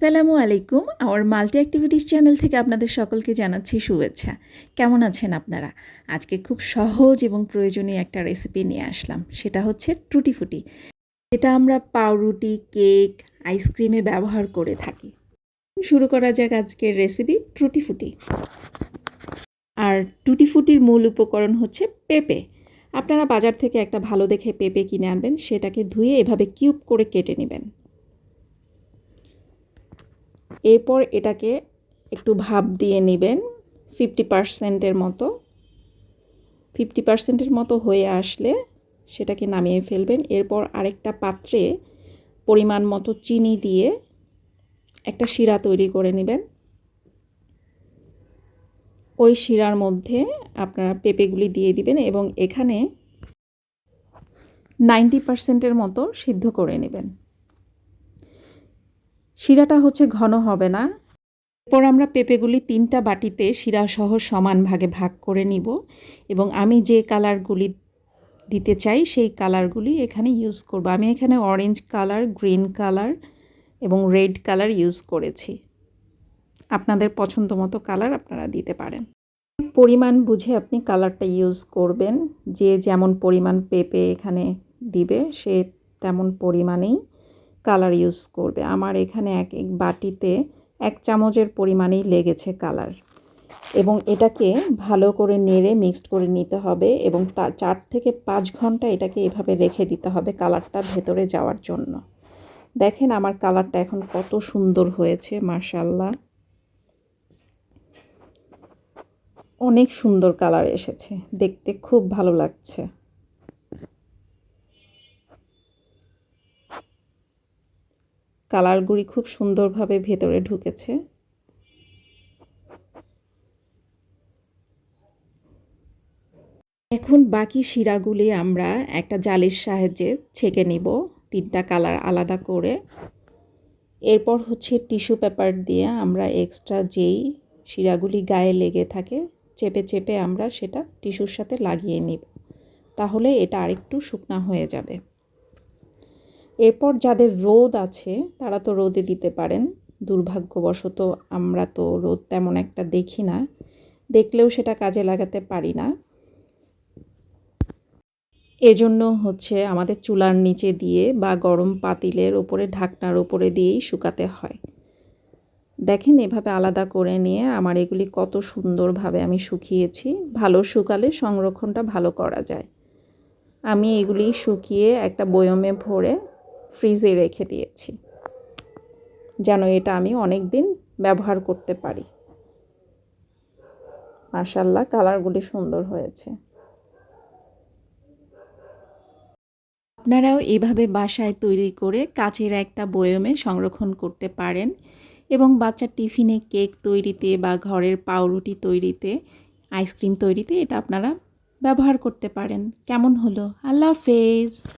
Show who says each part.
Speaker 1: সালামু আলাইকুম। আমার মাল্টি অ্যাক্টিভিটিস চ্যানেল থেকে আপনাদের সকলকে জানাচ্ছি শুভেচ্ছা। কেমন আছেন আপনারা? আজকে খুব সহজ এবং প্রয়োজনীয় একটা রেসিপি নিয়ে আসলাম। সেটা হচ্ছে টুটি ফুটি। যেটা আমরা পাউরুটি, কেক আইসক্রিমে ব্যবহার করে থাকি। শুরু করা যাক আজকের রেসিপি টুটি ফুটি। আর টুটি ফুটির মূল উপকরণ হচ্ছে পেঁপে। আপনারা বাজার থেকে একটা ভালো দেখে পেঁপে কিনে আনবেন। সেটাকে ধুয়ে এভাবে কিউব করে কেটে নেবেন। এরপর এটাকে একটু ভাপ দিয়ে নেবেন ফিফটি পারসেন্টের মতো। ফিফটি পারসেন্টের মতো হয়ে আসলে সেটাকে নামিয়ে ফেলবেন। এরপর আরেকটা পাত্রে পরিমাণ মতো চিনি দিয়ে একটা শিরা তৈরি করে নেবেন। ওই শিরার মধ্যে আপনারা পেঁপেগুলি দিয়ে দিবেন এবং এখানে নাইনটি পারসেন্টের মতো সিদ্ধ করে নেবেন। শিরাটা হচ্ছে ঘন হবে না। এরপর আমরা পেঁপেগুলি তিনটা বাটিতে শিরাসহ সমান ভাগে ভাগ করে নিব এবং আমি যে কালারগুলি দিতে চাই সেই কালারগুলি এখানে ইউজ করব। আমি এখানে অরেঞ্জ কালার গ্রিন কালার এবং রেড কালার ইউজ করেছি। আপনাদের পছন্দ মতো কালার আপনারা দিতে পারেন। পরিমাণ বুঝে আপনি কালারটা ইউজ করবেন। যে যেমন পরিমাণ পেঁপে এখানে দিবে সে তেমন পরিমাণেই কালার ইউজ করবে। আমার এখানে এক এক বাটিতে এক চামচের পরিমাণেই লেগেছে কালার। এবং এটাকে ভালো করে নেড়ে মিক্সড করে নিতে হবে এবং তার চার থেকে পাঁচ ঘণ্টা এটাকে এভাবে রেখে দিতে হবে কালারটা ভেতরে যাওয়ার জন্য। দেখেন আমার কালারটা এখন কত সুন্দর হয়েছে মার্শাল্লাহ অনেক সুন্দর কালার এসেছে, দেখতে খুব ভালো লাগছে। কালারগুলি খুব সুন্দরভাবে ভেতরে ঢুকেছে। এখন বাকি শিরাগুলি আমরা একটা জালির সাহায্যে ছেঁকে নিব, তিনটা কালার আলাদা করে। এরপর হচ্ছে টিস্যু পেপার দিয়ে আমরা এক্সট্রা যেই শিরাগুলি গায়ে লেগে থাকে, চেপে চেপে আমরা সেটা টিস্যুর সাথে লাগিয়ে নিব। তাহলে এটা আরেকটু শুকনা হয়ে যাবে। এরপর যাদের রোদ আছে, তারা তো রোদে দিতে পারেন। দুর্ভাগ্যবশত আমরা তো রোদ তেমন একটা দেখি না। দেখলেও সেটা কাজে লাগাতে পারি না। এজন্য হচ্ছে আমাদের চুলার নিচে দিয়ে বা গরম পাতিলের ওপরে, ঢাকনার ওপরে দিয়েই শুকাতে হয়। দেখেন এভাবে আলাদা করে নিয়ে আমার এগুলি কত সুন্দরভাবে আমি শুকিয়েছি। ভালো শুকালে সংরক্ষণটা ভালো করা যায়। আমি এগুলি শুকিয়ে একটা বয়মে ভরে ফ্রিজে রেখে দিয়েছি। যেন এটা আমি অনেক দিন ব্যবহার করতে পারি। মার্শাল্লাহ কালারগুলি সুন্দর হয়েছে। আপনারাও এভাবে বাসায় তৈরি করে কাচের একটা বয়মে সংরক্ষণ করতে পারেন এবং বাচ্চার টিফিনে কেক তৈরিতে বা ঘরের পাউরুটি তৈরিতে, আইসক্রিম তৈরিতে এটা আপনারা ব্যবহার করতে পারেন। কেমন হলো? আল্লাহ হাফেজ।